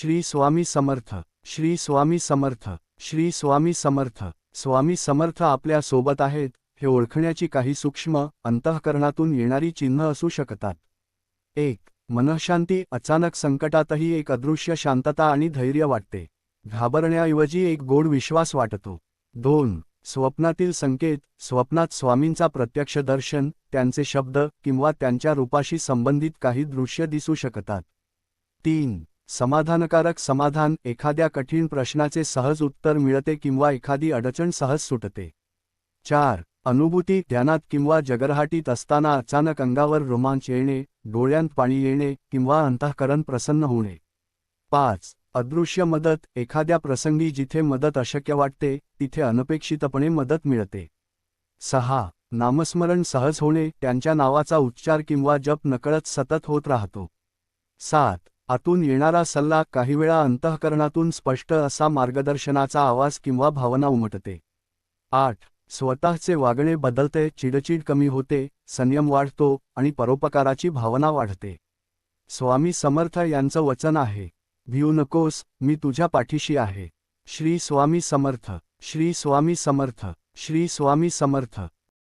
श्री स्वामी समर्थ श्री स्वामी समर्थ श्री स्वामी समर्थ स्वामी समर्थ आपल्यासोबत आहेत हे ओळखण्याची काही सूक्ष्म अंतःकरणातून येणारी चिन्ह असू शकतात. एक मनःशांती अचानक संकटातही एक अदृश्य शांतता आणि धैर्य वाटते. घाबरण्याऐवजी एक गोड विश्वास वाटतो. दोन स्वप्नातील संकेत स्वप्नात स्वामींचा प्रत्यक्ष दर्शन त्यांचे शब्द किंवा त्यांच्या रूपाशी संबंधित काही दृश्य दिसू शकतात. तीन समाधानकारक समाधान एखाद्या कठीण प्रश्नाचे सहज उत्तर मिळते किंवा एखादी अडचण सहज सुटते. चार अनुभूती ध्यानात किंवा जगरहाटीत असताना अचानक अंगावर रोमांच येणे डोळ्यांत पाणी येणे किंवा अंतःकरण प्रसन्न होणे. पाच अदृश्य मदत एखाद्या प्रसंगी जिथे मदत अशक्य वाटते तिथे अनपेक्षितपणे मदत मिळते. सहा नामस्मरण सहज होणे त्यांच्या नावाचा उच्चार किंवा जप नकळत सतत होत राहतो. सात आतून येणारा सल्ला काही वेळा अंतःकरणातून स्पष्ट असा मार्गदर्शनाचा आवाज किंवा भावना उमटते. आठ. स्वतःचे वागणे बदलते चिडचिड कमी होते संयम वाढतो आणि परोपकाराची भावना वाढते. स्वामी समर्थ यांचं वचन आहे भिऊ नकोस मी तुझ्या पाठीशी आहे. श्री स्वामी समर्थ श्री स्वामी समर्थ श्री स्वामी समर्थ.